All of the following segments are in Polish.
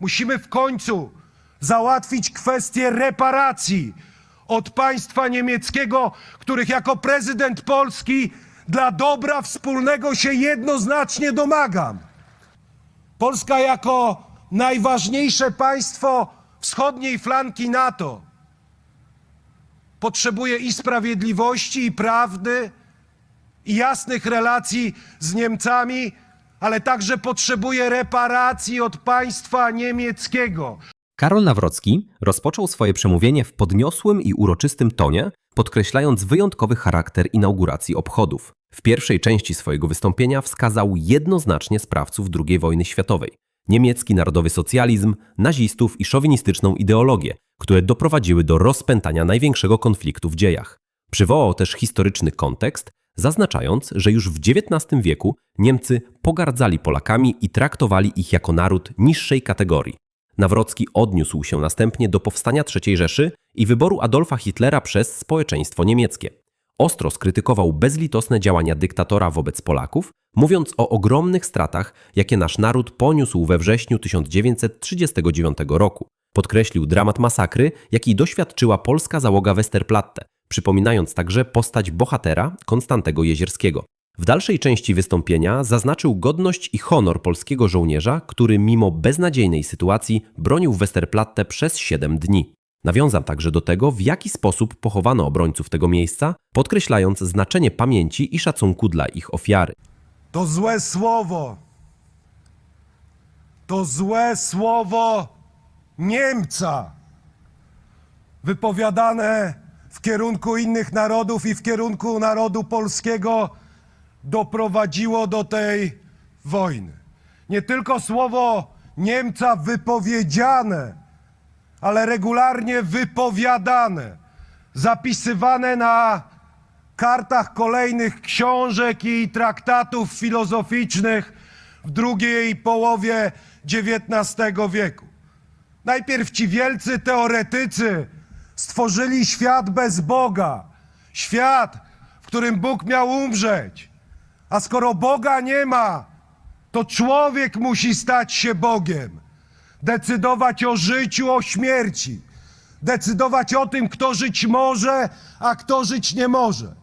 Musimy w końcu załatwić kwestię reparacji od państwa niemieckiego, których jako prezydent Polski dla dobra wspólnego się jednoznacznie domagam. Polska jako najważniejsze państwo wschodniej flanki NATO potrzebuje i sprawiedliwości, i prawdy, i jasnych relacji z Niemcami, ale także potrzebuje reparacji od państwa niemieckiego. Karol Nawrocki rozpoczął swoje przemówienie w podniosłym i uroczystym tonie, podkreślając wyjątkowy charakter inauguracji obchodów. W pierwszej części swojego wystąpienia wskazał jednoznacznie sprawców II wojny światowej. Niemiecki narodowy socjalizm, nazistów i szowinistyczną ideologię, które doprowadziły do rozpętania największego konfliktu w dziejach. Przywołał też historyczny kontekst, zaznaczając, że już w XIX wieku Niemcy pogardzali Polakami i traktowali ich jako naród niższej kategorii. Nawrocki odniósł się następnie do powstania III Rzeszy i wyboru Adolfa Hitlera przez społeczeństwo niemieckie. Ostro skrytykował bezlitosne działania dyktatora wobec Polaków, mówiąc o ogromnych stratach, jakie nasz naród poniósł we wrześniu 1939 roku. Podkreślił dramat masakry, jakiej doświadczyła polska załoga Westerplatte, przypominając także postać bohatera Konstantego Jezierskiego. W dalszej części wystąpienia zaznaczył godność i honor polskiego żołnierza, który mimo beznadziejnej sytuacji bronił Westerplatte przez 7 dni. Nawiązał także do tego, w jaki sposób pochowano obrońców tego miejsca, podkreślając znaczenie pamięci i szacunku dla ich ofiary. To złe słowo. To złe słowo Niemca. Wypowiadane w kierunku innych narodów i w kierunku narodu polskiego doprowadziło do tej wojny. Nie tylko słowo Niemca wypowiedziane, ale regularnie wypowiadane, zapisywane na kartach kolejnych książek i traktatów filozoficznych w drugiej połowie XIX wieku. Najpierw ci wielcy teoretycy stworzyli świat bez Boga, świat, w którym Bóg miał umrzeć. A skoro Boga nie ma, to człowiek musi stać się Bogiem, decydować o życiu, o śmierci, decydować o tym, kto żyć może, a kto żyć nie może.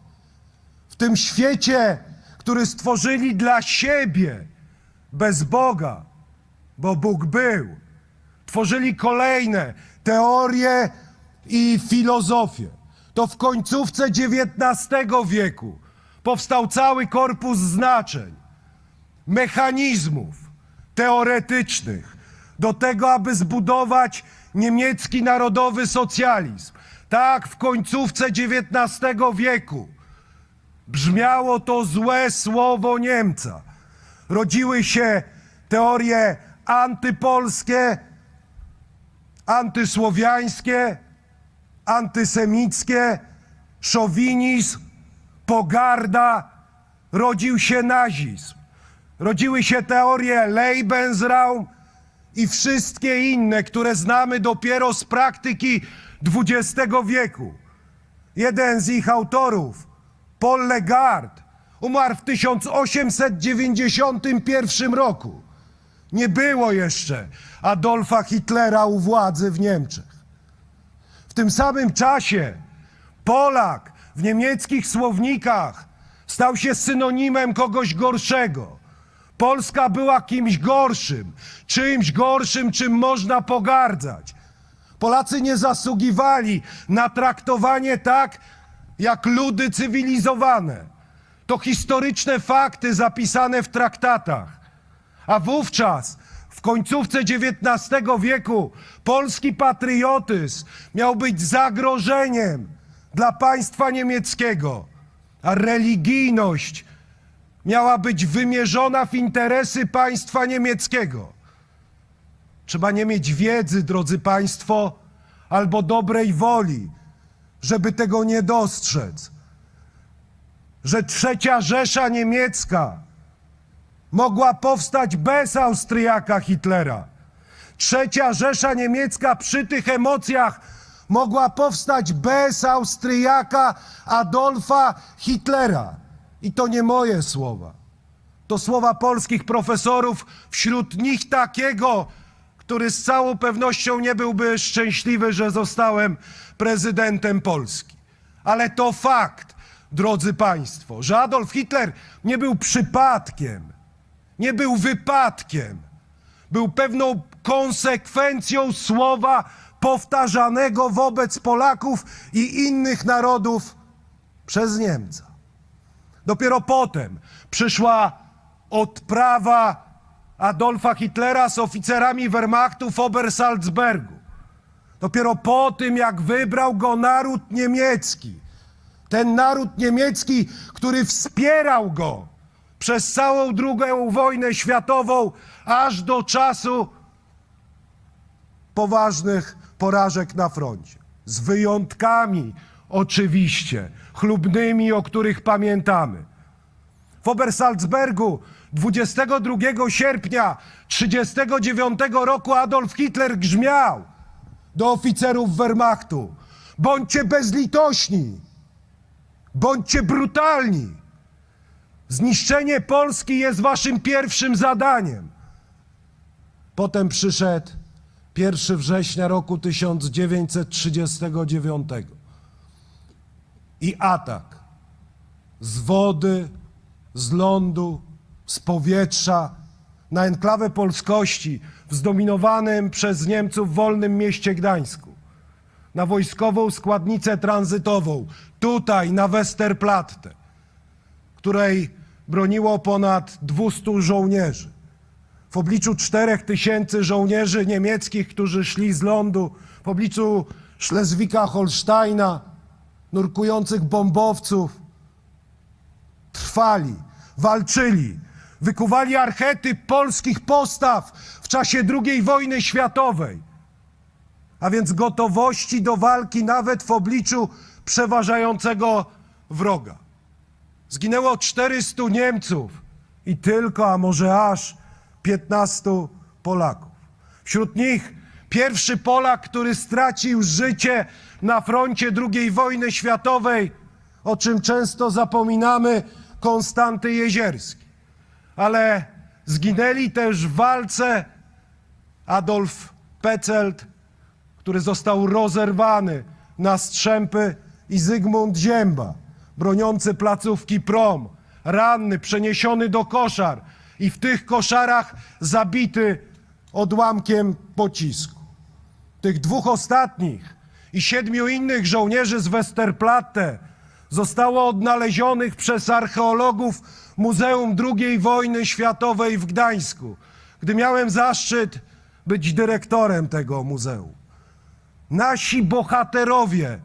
W tym świecie, który stworzyli dla siebie, bez Boga, bo Bóg był, tworzyli kolejne teorie i filozofię. To w końcówce XIX wieku powstał cały korpus znaczeń, mechanizmów teoretycznych do tego, aby zbudować niemiecki narodowy socjalizm. Tak, w końcówce XIX wieku brzmiało to złe słowo Niemca. Rodziły się teorie antypolskie, antysłowiańskie, antysemickie, szowinizm, pogarda, rodził się nazizm. Rodziły się teorie Lebensraum i wszystkie inne, które znamy dopiero z praktyki XX wieku. Jeden z ich autorów, Paul Legard, umarł w 1891 roku. Nie było jeszcze Adolfa Hitlera u władzy w Niemczech. W tym samym czasie Polak w niemieckich słownikach stał się synonimem kogoś gorszego. Polska była kimś gorszym, czymś gorszym, czym można pogardzać. Polacy nie zasługiwali na traktowanie tak, jak ludy cywilizowane. To historyczne fakty zapisane w traktatach. A wówczas, w końcówce XIX wieku, polski patriotyzm miał być zagrożeniem dla państwa niemieckiego, a religijność miała być wymierzona w interesy państwa niemieckiego. Trzeba nie mieć wiedzy, drodzy Państwo, albo dobrej woli, żeby tego nie dostrzec. Że trzecia Rzesza Niemiecka mogła powstać bez Austriaka Hitlera. Trzecia Rzesza Niemiecka przy tych emocjach mogła powstać bez Austriaka Adolfa Hitlera. I to nie moje słowa. To słowa polskich profesorów, wśród nich takiego, który z całą pewnością nie byłby szczęśliwy, że zostałem prezydentem Polski. Ale to fakt, drodzy Państwo, że Adolf Hitler nie był przypadkiem, nie był wypadkiem, był pewną konsekwencją słowa powtarzanego wobec Polaków i innych narodów przez Niemca. Dopiero potem przyszła odprawa Adolfa Hitlera z oficerami Wehrmachtu w Obersalzbergu. Dopiero po tym, jak wybrał go naród niemiecki, ten naród niemiecki, który wspierał go przez całą II wojnę światową, aż do czasu poważnych porażek na froncie. Z wyjątkami, oczywiście, chlubnymi, o których pamiętamy. W Obersalzbergu 22 sierpnia 1939 roku Adolf Hitler grzmiał do oficerów Wehrmachtu: bądźcie bezlitośni, bądźcie brutalni. Zniszczenie Polski jest waszym pierwszym zadaniem. Potem przyszedł 1 września roku 1939 i atak z wody, z lądu, z powietrza na enklawę polskości w zdominowanym przez Niemców wolnym mieście Gdańsku, na wojskową składnicę tranzytową, tutaj na Westerplatte, której broniło ponad 200 żołnierzy. W obliczu 4000 żołnierzy niemieckich, którzy szli z lądu, w obliczu Szlezwika-Holsteina, nurkujących bombowców, trwali, walczyli, wykuwali archetyp polskich postaw w czasie II wojny światowej, a więc gotowości do walki nawet w obliczu przeważającego wroga. Zginęło 400 Niemców i tylko, a może aż 15 Polaków. Wśród nich pierwszy Polak, który stracił życie na froncie II wojny światowej, o czym często zapominamy, Konstanty Jezierski. Ale zginęli też w walce Adolf Petzelt, który został rozerwany na strzępy i Zygmunt Zięba, broniący placówki Prom, ranny, przeniesiony do koszar i w tych koszarach zabity odłamkiem pocisku. Tych dwóch ostatnich i siedmiu innych żołnierzy z Westerplatte zostało odnalezionych przez archeologów Muzeum II Wojny Światowej w Gdańsku, gdy miałem zaszczyt być dyrektorem tego muzeum. Nasi bohaterowie,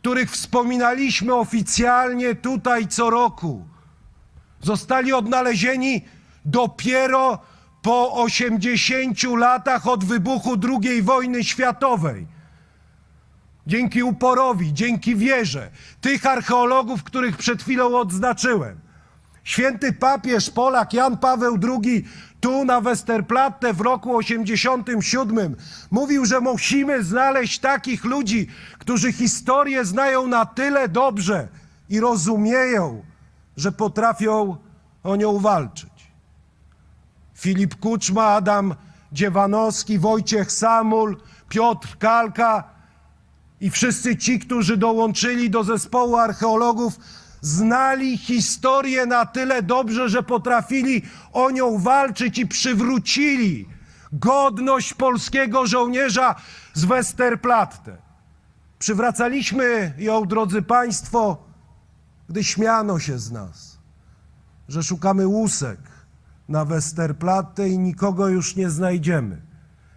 których wspominaliśmy oficjalnie tutaj co roku, zostali odnalezieni dopiero po 80 latach od wybuchu II wojny światowej. Dzięki uporowi, dzięki wierze tych archeologów, których przed chwilą odznaczyłem. Święty papież Polak Jan Paweł II tu na Westerplatte w roku 87 mówił, że musimy znaleźć takich ludzi, którzy historię znają na tyle dobrze i rozumieją, że potrafią o nią walczyć. Filip Kuczma, Adam Dziewanowski, Wojciech Samul, Piotr Kalka i wszyscy ci, którzy dołączyli do zespołu archeologów, znali historię na tyle dobrze, że potrafili o nią walczyć i przywrócili godność polskiego żołnierza z Westerplatte. Przywracaliśmy ją, drodzy Państwo, gdy śmiano się z nas, że szukamy łusek na Westerplatte i nikogo już nie znajdziemy.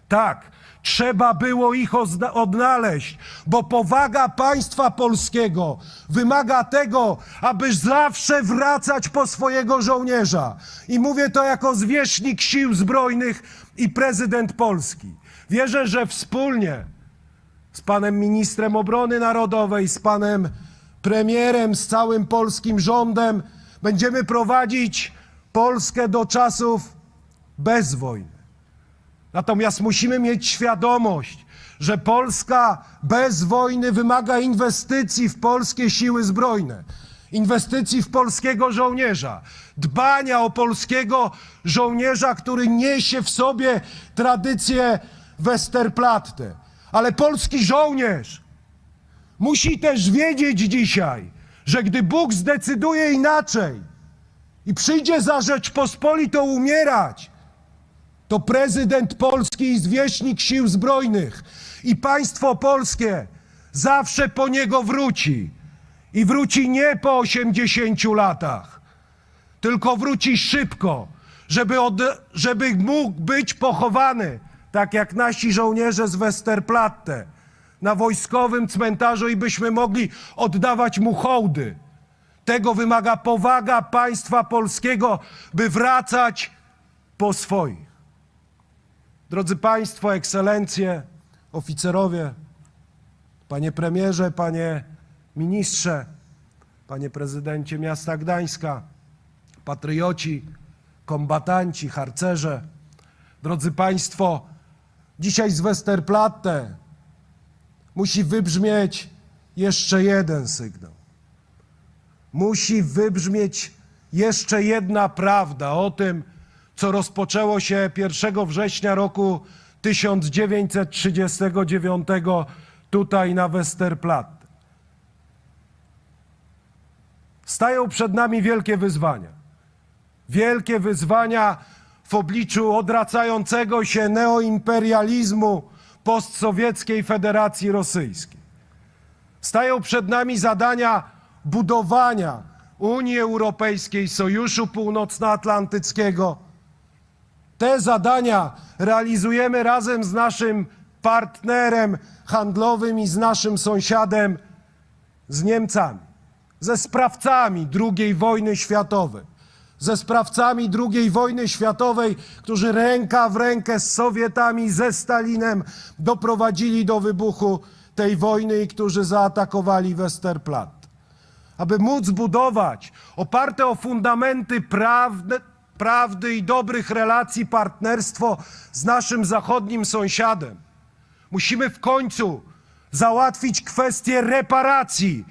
Tak, trzeba było ich odnaleźć, bo powaga państwa polskiego wymaga tego, aby zawsze wracać po swojego żołnierza. I mówię to jako zwierzchnik sił zbrojnych i prezydent Polski. Wierzę, że wspólnie z panem ministrem obrony narodowej, z panem premierem, z całym polskim rządem będziemy prowadzić Polskę do czasów bez wojny. Natomiast musimy mieć świadomość, że Polska bez wojny wymaga inwestycji w polskie siły zbrojne. inwestycji w polskiego żołnierza, dbania o polskiego żołnierza, który niesie w sobie tradycję Westerplatte. Ale polski żołnierz musi też wiedzieć dzisiaj, że gdy Bóg zdecyduje inaczej i przyjdzie za Rzeczpospolitą umierać, to prezydent Polski i zwierzchnik sił zbrojnych i państwo polskie zawsze po niego wróci. I wróci nie po 80 latach, tylko wróci szybko, żeby, od, żeby mógł być pochowany, tak jak nasi żołnierze z Westerplatte, na wojskowym cmentarzu i byśmy mogli oddawać mu hołdy. Tego wymaga powaga państwa polskiego, by wracać po swoich. Drodzy Państwo, ekscelencje, oficerowie, panie premierze, panie ministrze, panie prezydencie miasta Gdańska, patrioci, kombatanci, harcerze, drodzy Państwo, dzisiaj z Westerplatte musi wybrzmieć jeszcze jeden sygnał. Musi wybrzmieć jeszcze jedna prawda o tym, co rozpoczęło się 1 września roku 1939 tutaj na Westerplatte. Stają przed nami wielkie wyzwania. Wielkie wyzwania w obliczu odracającego się neoimperializmu postsowieckiej Federacji Rosyjskiej. Stają przed nami zadania budowania Unii Europejskiej, Sojuszu Północnoatlantyckiego. Te zadania realizujemy razem z naszym partnerem handlowym i z naszym sąsiadem, z Niemcami, ze sprawcami II wojny światowej, ze sprawcami II wojny światowej, którzy ręka w rękę z Sowietami, ze Stalinem doprowadzili do wybuchu tej wojny i którzy zaatakowali Westerplatte. Aby móc budować oparte o fundamenty prawne, prawdy i dobrych relacji partnerstwo z naszym zachodnim sąsiadem. Musimy w końcu załatwić kwestię reparacji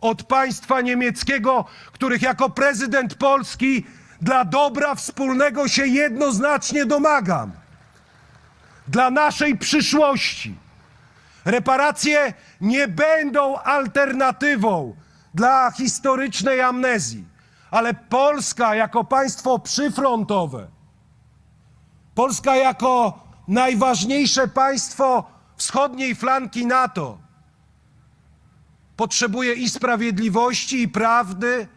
od państwa niemieckiego, których jako prezydent Polski dla dobra wspólnego się jednoznacznie domagam. Dla naszej przyszłości. Reparacje nie będą alternatywą dla historycznej amnezji, ale Polska jako państwo przyfrontowe, Polska jako najważniejsze państwo wschodniej flanki NATO potrzebuje i sprawiedliwości, i prawdy,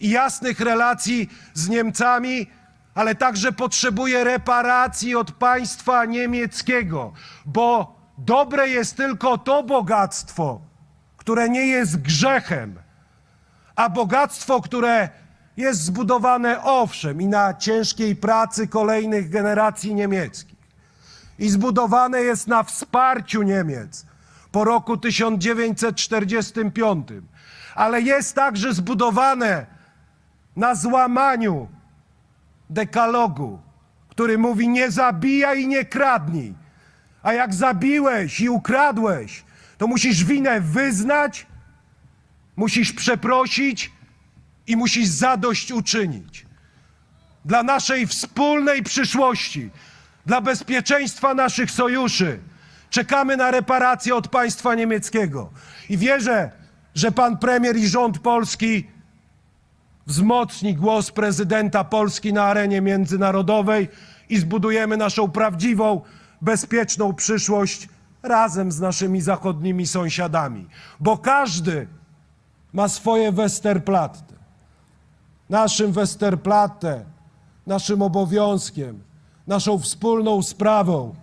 i jasnych relacji z Niemcami, ale także potrzebuje reparacji od państwa niemieckiego, bo dobre jest tylko to bogactwo, które nie jest grzechem, a bogactwo, które jest zbudowane owszem i na ciężkiej pracy kolejnych generacji niemieckich, i zbudowane jest na wsparciu Niemiec po roku 1945, ale jest także zbudowane na złamaniu dekalogu, który mówi: nie zabijaj i nie kradnij. A jak zabiłeś i ukradłeś, to musisz winę wyznać, musisz przeprosić i musisz zadość uczynić. Dla naszej wspólnej przyszłości, dla bezpieczeństwa naszych sojuszy, czekamy na reparacje od państwa niemieckiego. I wierzę, że pan premier i rząd polski wzmocni głos prezydenta Polski na arenie międzynarodowej i zbudujemy naszą prawdziwą, bezpieczną przyszłość razem z naszymi zachodnimi sąsiadami. Bo każdy ma swoje Westerplatte. Naszym Westerplatte, naszym obowiązkiem, naszą wspólną sprawą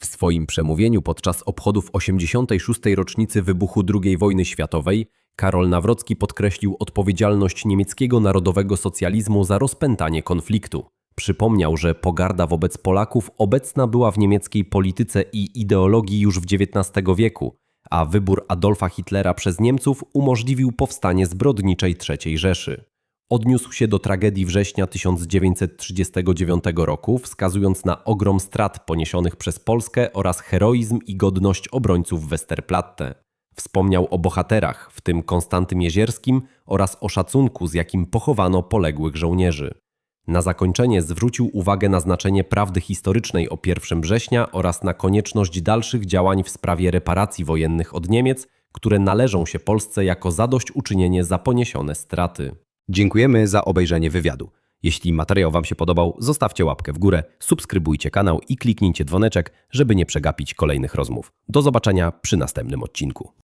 W swoim przemówieniu podczas obchodów 86. rocznicy wybuchu II wojny światowej Karol Nawrocki podkreślił odpowiedzialność niemieckiego narodowego socjalizmu za rozpętanie konfliktu. Przypomniał, że pogarda wobec Polaków obecna była w niemieckiej polityce i ideologii już w XIX wieku, a wybór Adolfa Hitlera przez Niemców umożliwił powstanie zbrodniczej III Rzeszy. Odniósł się do tragedii września 1939 roku, wskazując na ogrom strat poniesionych przez Polskę oraz heroizm i godność obrońców Westerplatte. Wspomniał o bohaterach, w tym Konstantym Jezierskim oraz o szacunku, z jakim pochowano poległych żołnierzy. Na zakończenie zwrócił uwagę na znaczenie prawdy historycznej o 1 września oraz na konieczność dalszych działań w sprawie reparacji wojennych od Niemiec, które należą się Polsce jako zadośćuczynienie za poniesione straty. Dziękujemy za obejrzenie wywiadu. Jeśli materiał Wam się podobał, zostawcie łapkę w górę, subskrybujcie kanał i kliknijcie dzwoneczek, żeby nie przegapić kolejnych rozmów. Do zobaczenia przy następnym odcinku.